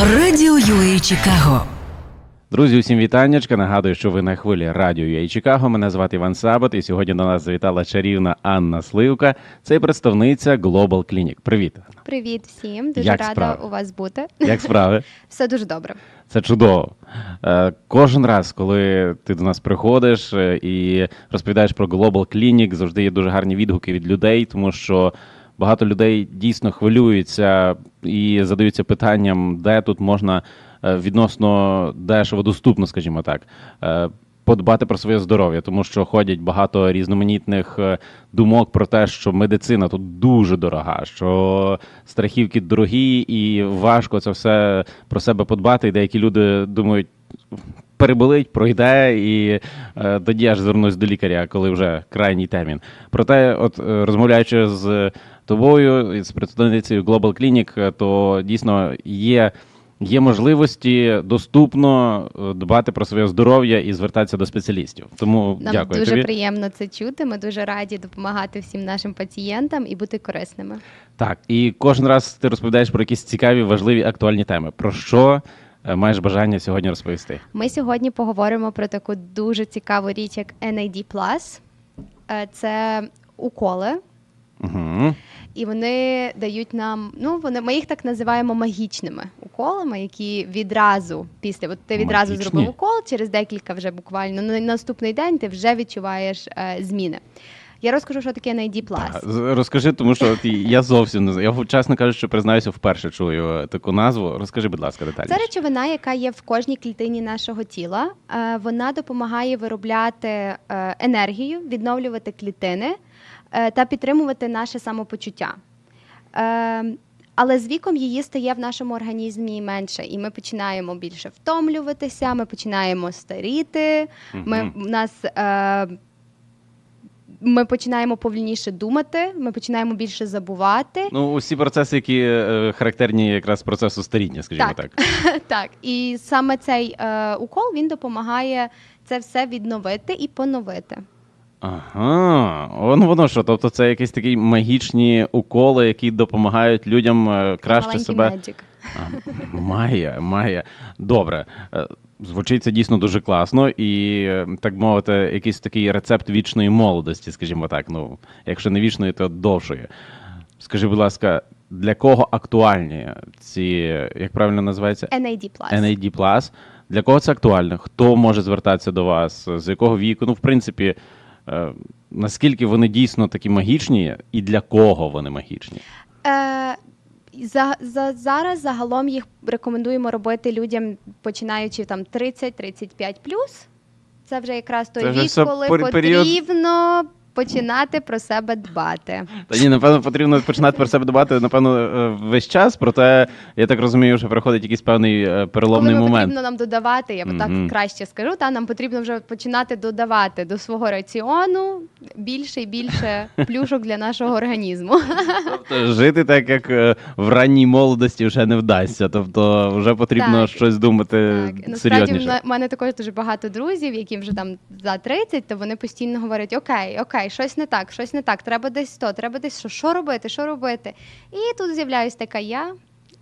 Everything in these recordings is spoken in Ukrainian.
Радіо UA Чикаго. Друзі, усім вітаннячка. Нагадую, що ви на хвилі радіо UA Чикаго. Мене звати Іван Сабат, і сьогодні до нас завітала чарівна Анна Сливка. Це представниця Global Clinic. Привіт. Анна. Привіт всім, дуже Як рада справи? у вас бути. Як справи? Все дуже добре. Це чудово. Е, Кожен раз, коли ти до нас приходиш е, і розповідаєш про Global Clinic, завжди є дуже гарні відгуки від людей, тому що багато людей дійсно хвилюються і задаються питанням, де тут можна е, відносно дешево доступно, скажімо так. е, Подбати про своє здоров'я, тому що ходять багато різноманітних е, думок про те, що медицина тут дуже дорога, що страхівки дорогі і важко це все про себе подбати. І деякі люди думають, переболить, пройде, і е, тоді аж звернусь до лікаря, коли вже крайній термін. Проте, от е, розмовляючи з тобою, і з представницею Global Clinic, е, то дійсно є. Є можливості доступно е, дбати про своє здоров'я і звертатися до спеціалістів. Тому Нам дякую дуже тобі. приємно це чути. Ми дуже раді допомагати всім нашим пацієнтам і бути корисними. Так, і кожен раз ти розповідаєш про якісь цікаві, важливі актуальні теми. Про що маєш бажання сьогодні розповісти? Ми сьогодні поговоримо про таку дуже цікаву річ, як NAD+. Е, Це уколи, Угу. і вони дають нам. Ну вони ми їх так називаємо магічними уколами, які відразу після от ти відразу Магічні? зробив укол, через декілька вже буквально на наступний день ти вже відчуваєш е, зміни. Я розкажу, що таке NAD+. З- Розкажи, тому що от я зовсім не знаю. Я чесно кажучи, признаюся, вперше чую е, таку назву. Розкажи, будь ласка, детальніше. Це речовина, яка є в кожній клітині нашого тіла. Е, Вона допомагає виробляти е, енергію, відновлювати клітини та підтримувати наше самопочуття. Але з віком її стає в нашому організмі менше, і ми починаємо більше втомлюватися, ми починаємо старіти. Ми, в нас, е, ми починаємо повільніше думати, ми починаємо більше забувати. Ну, усі процеси, які е, характерні якраз процесу старіння, скажімо так. Так. Так, і саме цей е, укол він допомагає це все відновити і поновити. Ага, он воно що. Тобто це якісь такі магічні уколи, які допомагають людям е, краще Маленький себе. меджик. А, Має, має. Добре. Е, Звучить це дійсно дуже класно, і е, так мовити, якийсь такий рецепт вічної молодості, скажімо так. Ну, якщо не вічної, то довшої. Скажи, будь ласка, для кого актуальні ці, як правильно називається? NAD+. NAD+. Для кого це актуально? Хто може звертатися до вас? З якого віку? Ну, в принципі, е, наскільки вони дійсно такі магічні, і для кого вони магічні? Е, за, за, зараз загалом їх рекомендуємо робити людям, починаючи там 30-35 Це вже якраз той Це вік, коли пер- період- потрібно починати про себе дбати. Та ні, напевно, потрібно починати про себе дбати, напевно, е, весь час. Проте я так розумію, що приходить якийсь певний е, переломний Коли момент. потрібно нам додавати, я так краще скажу, та нам потрібно вже починати додавати до свого раціону більше і більше плюшок для нашого організму. Тобто жити так, як е, в ранній молодості, вже не вдасться. Тобто, вже потрібно Так. щось думати Так, насправді в серйозніше. мене- також дуже багато друзів, яким вже там за 30, то вони постійно говорять: Окей, окей, щось не так, щось не так, треба десь то, треба десь що, що робити, що робити. І тут з'являюсь така я.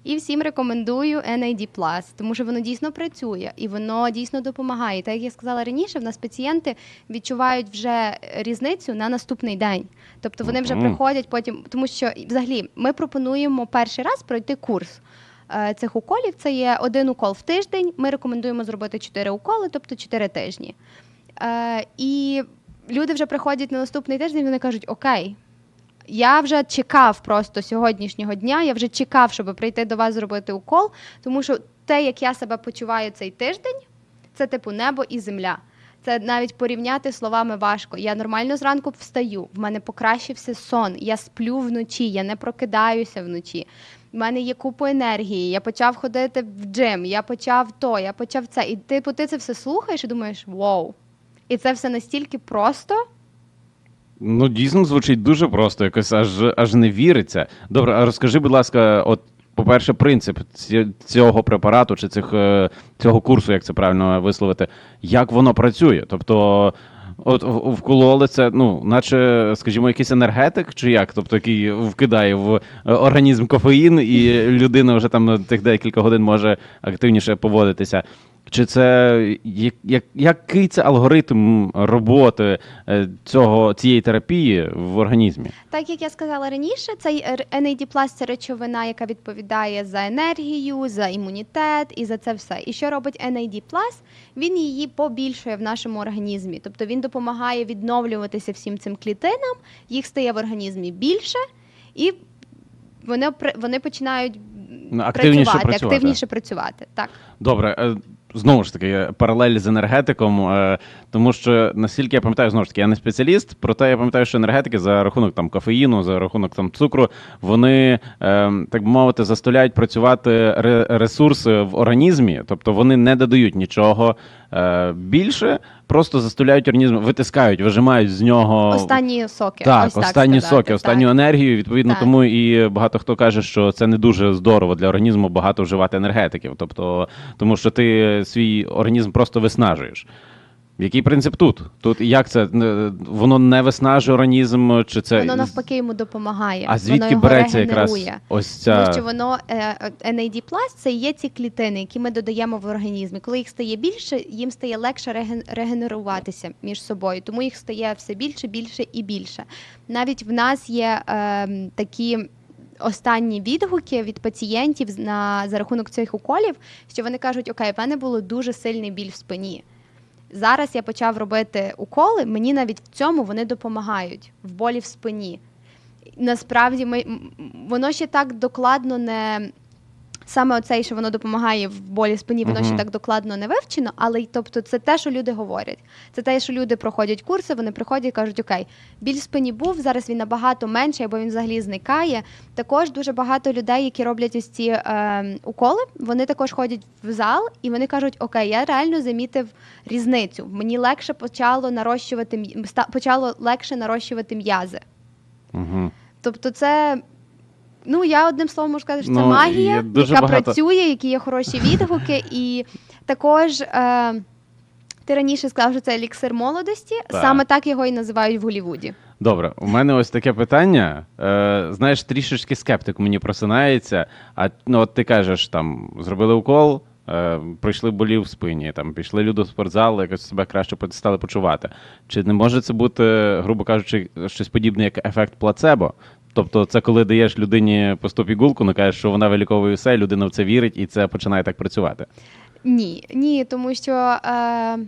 І всім рекомендую NAD+, тому що воно дійсно працює і воно дійсно допомагає. Так як я сказала раніше, в нас пацієнти відчувають вже різницю на наступний день. Тобто вони вже приходять потім, тому що взагалі ми пропонуємо перший раз пройти курс е, цих уколів. Це є один укол в тиждень. Ми рекомендуємо зробити 4 уколи, тобто 4 тижні. Е, І люди вже приходять на наступний тиждень, вони кажуть: Окей. Я вже чекав просто сьогоднішнього дня. Я вже чекав, щоб прийти до вас зробити укол, тому що те, як я себе почуваю цей тиждень, це типу небо і земля. Це навіть порівняти словами важко. Я нормально зранку встаю, в мене покращився сон, я сплю вночі, я не прокидаюся вночі. У мене є купа енергії, я почав ходити в джим, я почав то, я почав це. І типу, ти це все слухаєш і думаєш, вау. І це все настільки просто. Ну, дійсно звучить дуже просто, якось аж, аж не віриться. Добре, а розкажи, будь ласка, от, по-перше, принцип цього препарату чи цих, е, цього курсу, як це правильно висловити, як воно працює? Тобто, От вкололи це, ну, наче, скажімо, якийсь енергетик, чи як? Тобто, який вкидає в е, організм кофеїн, і людина вже там тих декілька годин може активніше поводитися. Чи це як, як, який це алгоритм роботи е, цього цієї терапії в організмі? Так як я сказала раніше, цей NAD – це речовина, яка відповідає за енергію, за імунітет і за це все. І що робить NAD? Він її побільшує в нашому організмі. Тобто він допомагає відновлюватися всім цим клітинам, їх стає в організмі більше, і вони, вони починають Ну, активніше працювати, працювати. активніше працювати. Так. Добре, е, знову ж таки, паралель з енергетиком, е, тому що наскільки я пам'ятаю, знову ж таки, я не спеціаліст, проте я пам'ятаю, що енергетики за рахунок там кофеїну, за рахунок там цукру, вони е, так би мовити заставляють працювати ре- ресурси в організмі, тобто вони не додають нічого е, більше, просто заставляють організм, витискають, вижимають з нього Останні соки. так, ось так останні сказати, соки, останню так. енергію. Відповідно, Так. тому і багато хто каже, що це не дуже здорово для організму багато вживати енергетиків. Тобто, тому що ти свій організм просто виснажуєш. Який принцип тут? Тут як це Е, воно не виснажує організм, чи це Воно навпаки йому допомагає. а воно звідки його береться якраз ось ця Тому що воно е, е, NAD+, це є ці клітини, які ми додаємо в організмі. Коли їх стає більше, їм стає легше реген- регенеруватися між собою, тому їх стає все більше, більше і більше. Навіть в нас є е, такі. Останні відгуки від пацієнтів на за рахунок цих уколів, що вони кажуть, окей, в мене було дуже сильний біль в спині. Зараз я почав робити уколи, мені навіть в цьому вони допомагають в болі в спині. Насправді, ми, воно ще так докладно не. Саме оцей, що воно допомагає в болі спині, воно ще так докладно не вивчено, але й тобто це те, що люди говорять. Це те, що люди проходять курси, вони приходять і кажуть, окей, біль в спині був, зараз він набагато менший, або він взагалі зникає. Також дуже багато людей, які роблять ось ці е, уколи, вони також ходять в зал і вони кажуть, окей, я реально замітив різницю. Мені легше почало нарощувати почало легше нарощувати м'язи. Угу. Тобто, це. Ну, я одним словом можу сказати, що це Ну, магія, дуже яка багато- працює, які є хороші відгуки. І також е, ти раніше сказав, що це еліксир молодості. Так. Саме так його і називають в Голлівуді. Добре, у мене ось таке питання. Е, знаєш, трішечки скептик мені просинається. А ну, от ти кажеш, там зробили укол, е, пройшли болі в спині, там пішли люди в спортзал, якось себе краще по- стали почувати. Чи не може це бути, грубо кажучи, щось подібне, як ефект плацебо? Тобто, це коли даєш людині по стоп іголку, ну кажеш, що вона виліковує все, людина в це вірить, і це починає так працювати. Ні, ні, тому що е,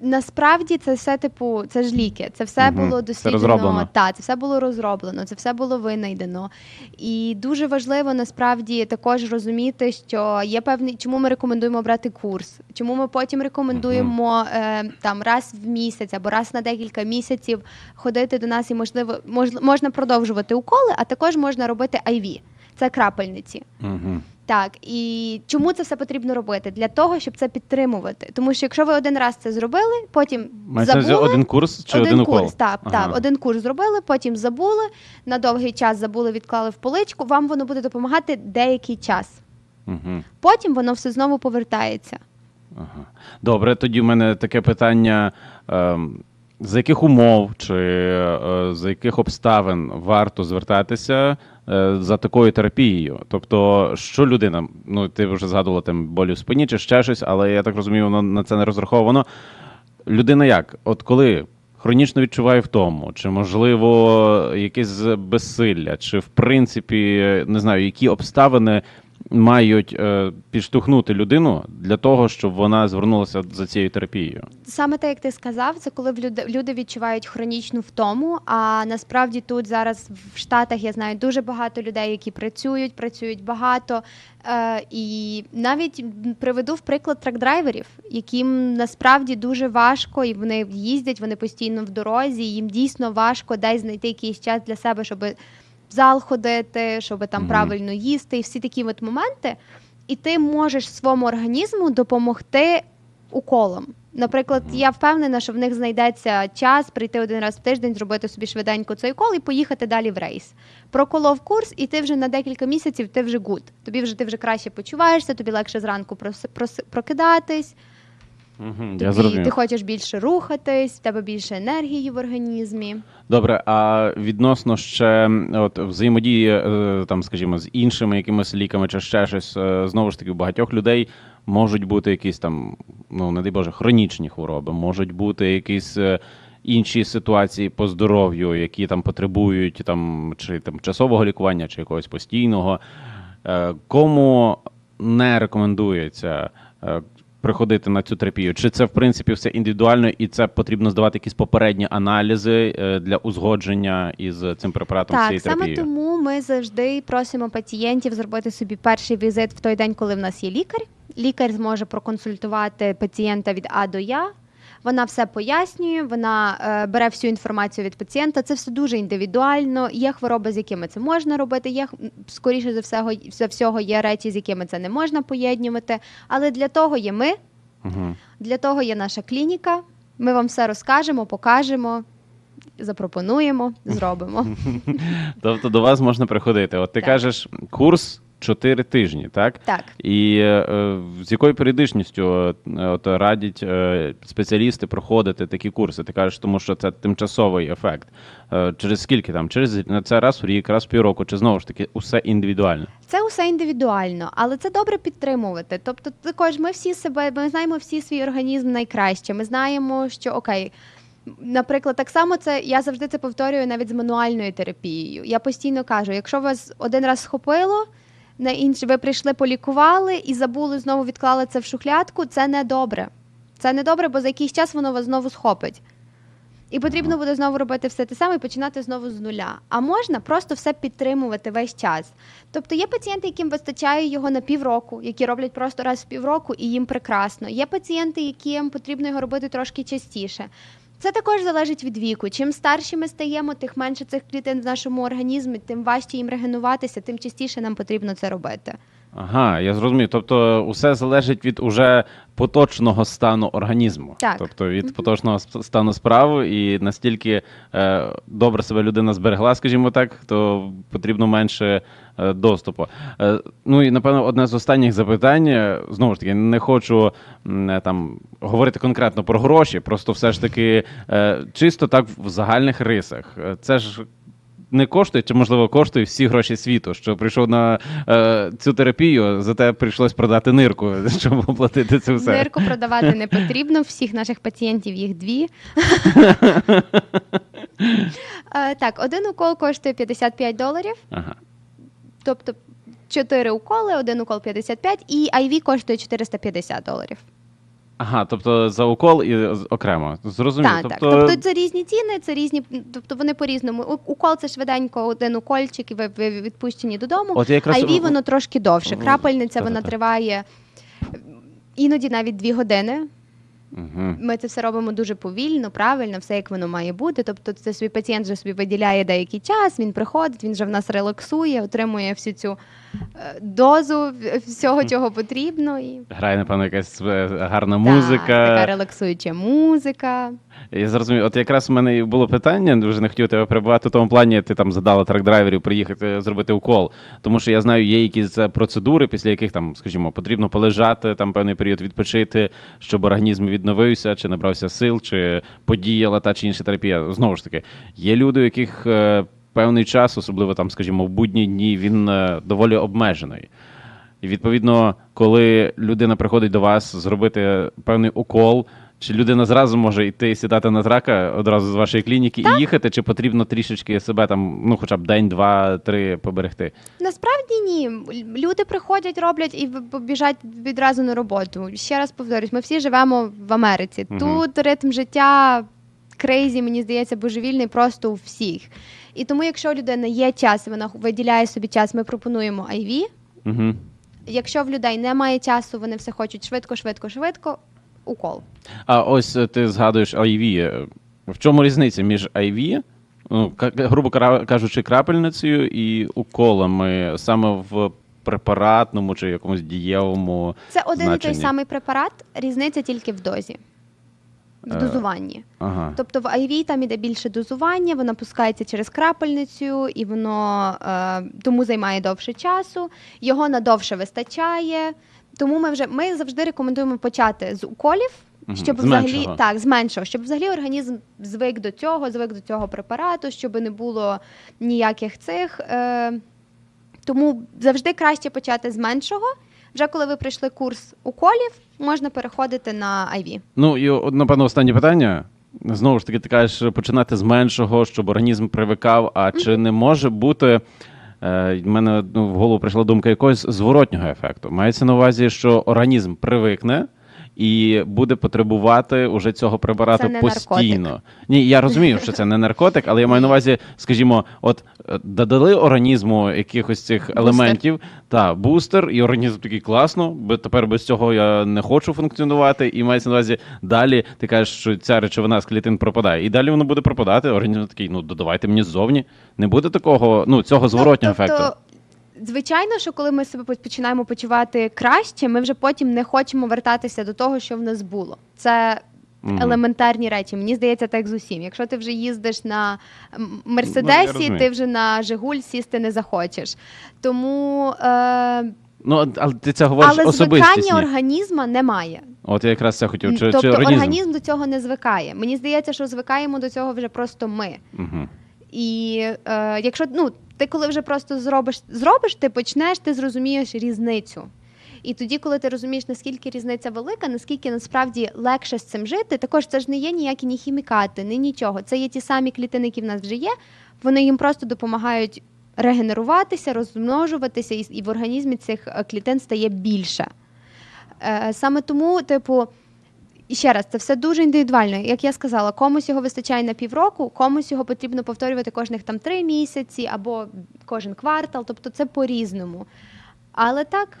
насправді це все типу, це ж ліки. Це все Мгм. було досліджено. Та, це все було розроблено, це все було винайдено. І дуже важливо насправді також розуміти, що є певний, чому ми рекомендуємо брати курс, чому ми потім рекомендуємо е, там раз в місяць або раз на декілька місяців ходити до нас і можливо мож, можна продовжувати уколи, а також можна робити IV. Це крапельниці. Угу. Так, і чому це все потрібно робити? Для того, щоб це підтримувати. Тому що якщо ви один раз це зробили, потім Мається забули. один курс чи один, один укол? курс, так, Ага. так, один курс зробили, потім забули, на довгий час забули, відклали в поличку, вам воно буде допомагати деякий час. Угу. Потім воно все знову повертається. Ага. Добре, тоді в мене таке питання. ем, За яких умов чи е, за яких обставин варто звертатися за такою терапією? Тобто, що людина, ну ти вже згадувала там болю в спині чи ще щось, але я так розумію, воно на це не розраховано. Людина як? От коли хронічно відчуває втому, чи можливо якесь безсилля, чи в принципі не знаю, які обставини мають е, підштовхнути людину для того, щоб вона звернулася за цією терапією. Саме те, як ти сказав, це коли люди, відчувають хронічну втому. А насправді тут зараз в Штатах я знаю дуже багато людей, які працюють, працюють багато. Е, і навіть приведу в приклад трак-драйверів, яким насправді дуже важко, і вони їздять, вони постійно в дорозі. Їм дійсно важко десь знайти якийсь час для себе, щоб в зал ходити, щоб там правильно їсти, і всі такі от моменти. І ти можеш своєму організму допомогти уколом. Наприклад, я впевнена, що в них знайдеться час прийти один раз в тиждень, зробити собі швиденько цей укол і поїхати далі в рейс. Проколов курс, і ти вже на декілька місяців ти вже гуд. Тобі вже ти вже краще почуваєшся, тобі легше зранку прос, прос, прокидатись. Я Тобі, зрозумів. ти хочеш більше рухатись, в тебе більше енергії в організмі. Добре, а відносно ще от взаємодії, е, там, скажімо, з іншими якимись ліками чи ще щось, е, знову ж таки, у багатьох людей можуть бути якісь там, ну не дай Боже, хронічні хвороби, можуть бути якісь. е, Інші ситуації по здоров'ю, які там потребують там чи там часового лікування, чи якогось постійного. Кому не рекомендується приходити на цю терапію? Чи це в принципі все індивідуально, і це потрібно здавати якісь попередні аналізи е, для узгодження із цим препаратом цієї Так, саме тому ми завжди просимо пацієнтів зробити собі перший візит в той день, коли в нас є лікар. Лікар зможе проконсультувати пацієнта від А до Я. Вона все пояснює, вона е, бере всю інформацію від пацієнта. Це все дуже індивідуально. Є хвороби, з якими це можна робити. Є скоріше за всього, за всього є речі, з якими це не можна поєднувати. Але для того є ми, Угу. для того є наша клініка. Ми вам все розкажемо, покажемо, запропонуємо, зробимо. Тобто до вас можна приходити. От ти Так. кажеш, курс 4 тижні, так? Так. І е, з якою періодичністю е, от, радять е, спеціалісти проходити такі курси? Ти кажеш, тому що це тимчасовий ефект. Е, через скільки там? Через на це раз в рік, раз в півроку, чи знову ж таки усе індивідуально? Це усе індивідуально, але це добре підтримувати. Тобто, також ми всі себе, ми знаємо всі свій організм найкраще. Ми знаємо, що окей. Наприклад, так само це я завжди це повторюю навіть з мануальною терапією. Я постійно кажу: якщо вас один раз схопило, на інший ви прийшли, полікували і забули знову відклали це в шухлядку, це не добре. Це не добре, бо за якийсь час воно вас знову схопить. І потрібно буде знову робити все те саме і починати знову з нуля. А можна просто все підтримувати весь час. Тобто є пацієнти, яким вистачає його на півроку, які роблять просто раз в півроку, і їм прекрасно. Є пацієнти, яким потрібно його робити трошки частіше. Це також залежить від віку. Чим старші ми стаємо, тих менше цих клітин в нашому організмі, тим важче їм регенуватися, тим частіше нам потрібно це робити. Ага, я зрозумів. Тобто, усе залежить від уже поточного стану організму. Так. Тобто від поточного стану справ, і настільки е, добре себе людина зберегла, скажімо так, то потрібно менше е, доступу. Е, ну і напевно, одне з останніх запитань. е, Знову ж таки, не хочу е, там говорити конкретно про гроші, просто все ж таки е, чисто так в загальних рисах. Е, Це ж не коштує, чи можливо коштує всі гроші світу, що прийшов на е, цю терапію, зате прийшлось продати нирку, щоб оплатити це все. Нирку продавати не потрібно. Всіх наших пацієнтів їх дві. Е, Так, один укол коштує 55 доларів, Ага. тобто 4 уколи, один укол 55, і IV коштує 450 доларів. Ага, тобто за укол і окремо. Зрозуміло. Так, тобто, так. Тобто це різні ціни, це різні, тобто вони по-різному. Укол це швиденько, один укольчик, і ви, відпущені додому. От якраз... А IV воно трошки довше. Крапельниця вона триває іноді навіть дві години. Угу. Ми це все робимо дуже повільно, правильно, все як воно має бути. Тобто, це свій пацієнт вже собі виділяє деякий час, він приходить, він вже в нас релаксує, отримує всю цю е, дозу всього, чого потрібно. І Грає, напевно, якась е, гарна Так, музика. така релаксуюча музика. Я зрозумів. От якраз в мене і було питання, дуже не хотів тебе перебувати в тому плані, ти там задала трак-драйверів приїхати зробити укол. Тому що я знаю, є якісь е, процедури, після яких там, скажімо, потрібно полежати там певний період відпочити, щоб організм відновився, чи набрався сил, чи подіяла та чи інша терапія. Знову ж таки, є люди, у яких е, певний час, особливо там, скажімо, в будні дні, він е, доволі обмежений. І відповідно, коли людина приходить до вас зробити певний укол, чи людина зразу може йти сідати на трака одразу з вашої клініки і їхати, чи потрібно трішечки себе там, ну хоча б день, два, три поберегти? Насправді ні. Люди приходять, роблять і біжать відразу на роботу. Ще раз повторюсь, ми всі живемо в Америці. Мгм. Тут ритм життя крейзі, мені здається, божевільний просто у всіх. І тому, якщо у людини є час, вона виділяє собі час, ми пропонуємо IV. Угу. Якщо в людей немає часу, вони все хочуть швидко, швидко, швидко. Укол. А ось е, ти згадуєш IV. Е, В чому різниця між IV, ну, грубо кажучи, крапельницею і уколами саме в препаратному чи якомусь дієвому Це один і той самий препарат, різниця тільки в дозі, в Е, дозуванні. Ага. Тобто в IV там іде більше дозування, воно пускається через крапельницю, і воно е, тому займає довше часу, його надовше вистачає. Тому ми вже ми завжди рекомендуємо почати з уколів, Щоб З взагалі меншого. так, зменшив, щоб взагалі організм звик до цього, звик до цього препарату, щоб не було ніяких цих. Е, тому завжди краще почати з меншого. Вже коли ви пройшли курс уколів, можна переходити на IV. Ну і напевно, останнє питання. Знову ж таки, ти кажеш починати з меншого, щоб організм привикав. А чи не може бути в мене ну, в голову прийшла думка якогось зворотнього ефекту? Мається на увазі, що організм привикне. І буде потребувати уже цього препарату Це не постійно. наркотик. Ні, я розумію, що це не наркотик, але я маю на увазі, скажімо, от е, додали організму якихось цих елементів, та бустер, і організм такий класно, бо тепер без цього я не хочу функціонувати. І мається на увазі далі. Ти кажеш, що ця речовина з клітин пропадає, і далі воно буде пропадати. Організм такий, ну додавайте мені ззовні. Не буде такого, ну цього зворотнього Ну, тобто, ефекту. Звичайно, що коли ми себе починаємо почувати краще, ми вже потім не хочемо вертатися до того, що в нас було. Це Мгм. елементарні речі. Мені здається, так з усім. Якщо ти вже їздиш на м, Ну, я Мерседесі, розумію. ти вже на Жигуль сісти не захочеш. Тому е, Ну але ти це говориш але звикання організму немає. От я якраз це хотів. Чи, тобто чи організм? організм до цього не звикає. Мені здається, що звикаємо до цього вже просто ми. Угу. І е, якщо ну, ти коли вже просто зробиш, зробиш, ти почнеш, ти зрозумієш різницю. І тоді, коли ти розумієш, наскільки різниця велика, наскільки насправді легше з цим жити, також це ж не є ніякі ні хімікати, ні нічого. Це є ті самі клітини, які в нас вже є. Вони їм просто допомагають регенеруватися, розмножуватися, і, в організмі цих е, клітин стає більше. Е, саме тому, типу, і ще раз, це все дуже індивідуально. Як я сказала, комусь його вистачає на півроку, комусь його потрібно повторювати кожних там три місяці або кожен квартал, тобто це по-різному. Але так,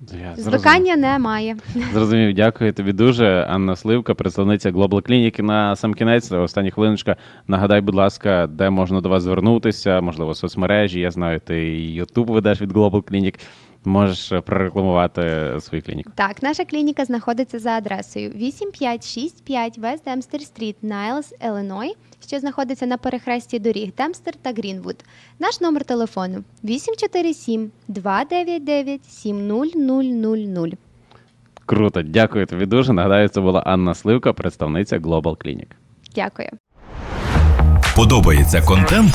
Я зрозумів. звикання немає. Зрозумів, дякую тобі дуже. Анна Сливка, представниця Global Clinic. На сам кінець, остання хвилиночка. Нагадай, будь ласка, де можна до вас звернутися, можливо, соцмережі. Я знаю, ти і YouTube ведеш від Global Clinic. Можеш прорекламувати свою клініку. Так, наша клініка знаходиться за адресою 8565 West Dempster Street, Найлс, Іллиной, що знаходиться на перехресті доріг Демстер та Грінвуд. Наш номер телефону 847 299 70000. Круто, дякую тобі дуже. Нагадаю, це була Анна Сливка, представниця Global Clinic. Дякую. Подобається контент?